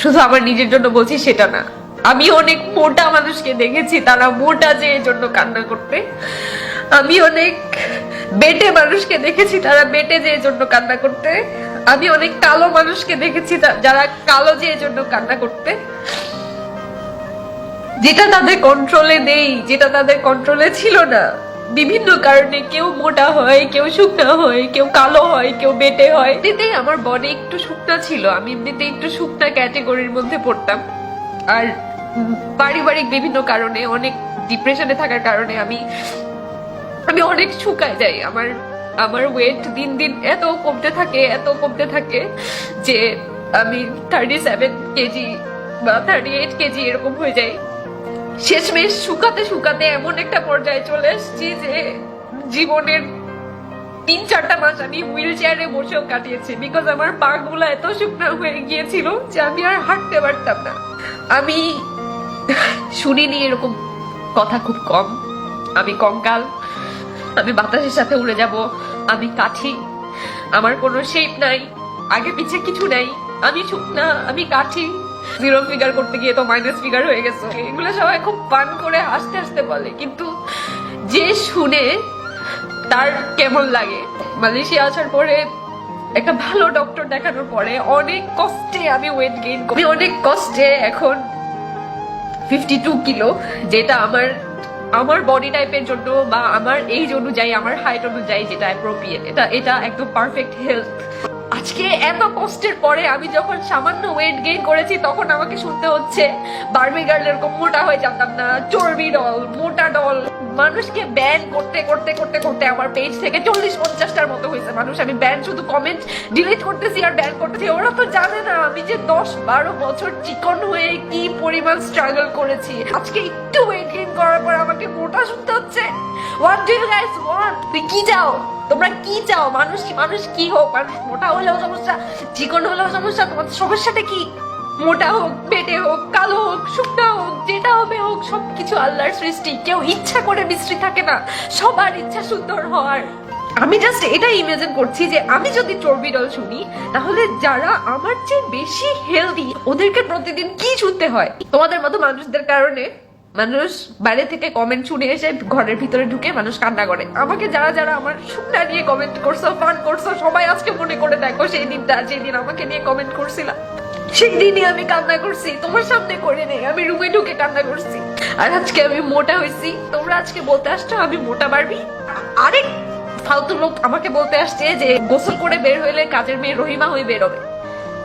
শুধু আমার নিজের জন্য বলছি সেটা না। আমি অনেক মোটা মানুষকে দেখেছি, তারা মোটা যে জন্য কান্না করতে আমি অনেক বেটে মানুষকে দেখেছি, তারা বেটে যে জন্য কান্না করতে আমি অনেক কালো মানুষকে দেখেছি যারা কালো যে জন্য কান্না করতে যেটা তাদের কন্ট্রোলে নেই, যেটা তাদের কন্ট্রোলে ছিল না। বিভিন্ন কারণে কেউ মোটা হয়, কেউ শুকনা হয়, কেউ কালো হয়, কেউ বেটে হয়। এমনিতেই আমার বডি একটু শুকনা ছিল। আমি এমনিতে একটু শুকনা ক্যাটেগরির মধ্যে পড়তাম। আর পারিবারিক বিভিন্ন কারণে, অনেক ডিপ্রেশনে থাকার কারণে আমি আমি অনেক শুকায় যাই। আমার আমার ওয়েট দিন দিন এত কমতে থাকে, এত কমতে থাকে যে আমি থার্টি সেভেন কেজি বা থার্টি এইট কেজি এরকম হয়ে যাই। শেষমেশ শুকাতে শুকাতে এমন একটা পর্যায়ে চলে এসেছি যে জীবনের তিন চারটা মাস আমি হুইল চেয়ারে বসেও কাটিয়েছি বিকজ আমার পা গুলা এত শুকনা হয়ে গিয়েছিল যে আমি আর হাঁটতে পারতাম না। আমি শুনিনি এরকম কথা খুব কম। আমি কঙ্কাল, আমি বাতাসের সাথে উড়ে যাব, আমি কাঠি, আমার কোনো শেপ নাই, আগে পিছে কিছু নাই, আমি শুকনা, আমি কাঠি। জিরো ফিগার করতে গিয়ে তো মাইনাস ফিগার হয়ে গেছে। এগুলো সবাই খুব পান করে হাসতে হাসতে বলে, কিন্তু যে শুনে তার কেমন লাগে? মালয়েশিয়া আসার পরে একটা ভালো ডক্টর দেখানোর পরে অনেক কষ্টে আমি ওয়েট গেইন করি। অনেক কষ্টে এখন ফিফটি টু কিলো যেটা আমার আমার বডি টাইপের জন্য বা আমার এইজ অনুযায়ী, আমার হাইট অনুযায়ী যেটা অ্যাপ্রোপ্রিয়েট এটা এটা একদম পারফেক্ট হেলথ আজকে এত কষ্টের পরে আমি যখন সামান্য ওয়েট গেইন করেছি, তখন আমাকে শুনতে হচ্ছে বার্মি গার্ল এরকম মোটা হয়ে যেতাম না, চর্বি ডল মোটা ডল মানুষকে ব্যান করতে করতে করতে করতে আমার পেজ থেকে চল্লিশ পঞ্চাশটার মতো হয়েছে মানুষ। আমি ব্যান শুধু কমেন্ট ডিলিট করতেছি আর ব্যান করতেছি। ওরা তো জানে না আমি যে দশ বারো বছর চিকন হয়ে কি পরিমাণ স্ট্রাগল করেছি। আজকে একটু ওয়েট গেইন করার পর আমাকে মোটা শুনতে হচ্ছে। What do you guys want তুই কি চাও? তোমরা কি চাও? মানুষ মানুষ কি হোক? মানুষ মোটা হলেও সমস্যা, চিকন হলেও সমস্যা, তোমাদের সমস্যাটা কি? মোটা হোক পেটে হোক, কালো হোক, শুকনা হোক, যেটা হবে হোক, সবকিছু আল্লাহর সৃষ্টি। কেউ ইচ্ছা করে বিশ্রী থাকে না। সবার ইচ্ছা সুন্দর হওয়ার। আমি জাস্ট এটাই ইমেজিন করছি যে আমি যদি চর্বি ডল শুনি, তাহলে যারা আমার চেয়ে বেশি হেলদি ওদেরকে প্রতিদিন কি শুনতে হয়? তোমাদের মতো মানুষদের কারণে মানুষ বাইরে থেকে কমেন্ট শুনে এসে ঘরের ভিতরে ঢুকে মানুষ কান্না করে। আমাকে যারা যারা আমার শুকনা নিয়ে কমেন্ট করছ ফান করছ, সবাই আজকে মনে করে দেখো সেই দিনটা, যেদিন আমাকে নিয়ে কমেন্ট করছিলাম সেই দিনই আমি কান্না করছি, তোমার সামনে করে নেই, আমি রুমে ঢুকে কান্না করছি। আর আজকে আমি মোটা হয়েছি, তোমরা আজকে বলতে আসছো আমি মোটা পারবি আরেক ফালতু লোক আমাকে বলতে আসছে যে গোসল করে বের হইলে কাজের মেয়ে রহিমা হয়ে বেরোবে।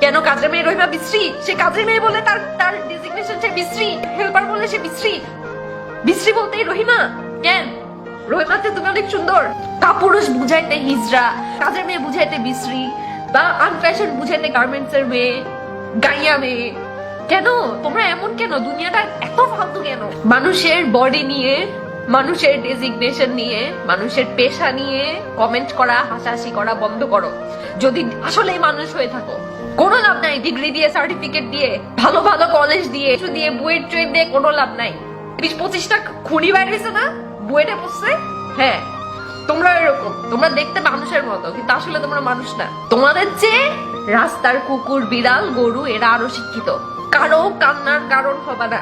কেন কাজের মেয়ে রহিমা বিশ্রী? সে কাজের মেয়ে বলে তার তার ডেজিগনেশন সে বিশ্রী। হেল্পার বলে সে বিশ্রী। বিশ্রী বলতেই রহিমা, কেন? রহিমাতে তুমি অনেক সুন্দর। কাপুরুষ বুঝাইতে হিজরা কাজের মেয়ে বুঝাইতে বিশ্রী, বা আনফ্যাশন বুঝাইতে গার্মেন্টস এর মেয়ে, গাইয়া মেয়ে। কেন? তোমরা এমন কেন? দুনিয়াটা এত ফালতু কেন? মানুষের বডি নিয়ে, মানুষের ডেজিগনেশন নিয়ে, মানুষের পেশা নিয়ে কমেন্ট করা, হাসাহাসি করা বন্ধ করো। যদি আসলেই মানুষ হয়ে থাকো কোনো লাভ নাই, ডিগ্রি দিয়ে সার্টিফিকেট দিয়ে, ভালো ভালো কলেজ দিয়ে, কিছু দিয়ে বুয়েট ট্রেন দিয়ে কোনো লাভ নাই। বিশ পঁচিশটা খুনি বাইরেছে না? বুয়েটে বসছে হ্যাঁ তোমরা এরকম, তোমরা দেখতে মানুষের মতো, কিন্তু আসলে তোমরা মানুষ না। তোমাদের চেয়ে রাস্তার কুকুর, বিড়াল, গরু, এরা আরও শিক্ষিত। কারও কান্নার কারণ হবে না,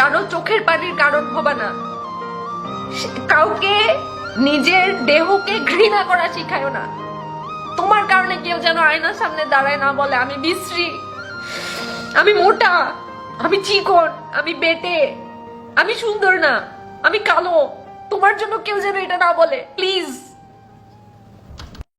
কারও চোখের পানির কারণ হবে না। কাউকে, নিজের দেহকে ঘৃণা করা শিখায় না। কেউ যেন আয়নার সামনে দাঁড়ায় না বলে, আমি বিশ্রী। আমি মোটা, আমি চিকন, আমি বেটে, আমি সুন্দর না, আমি কালো। তোমার জন্য কেউ যেন এটা না বলে, প্লিজ।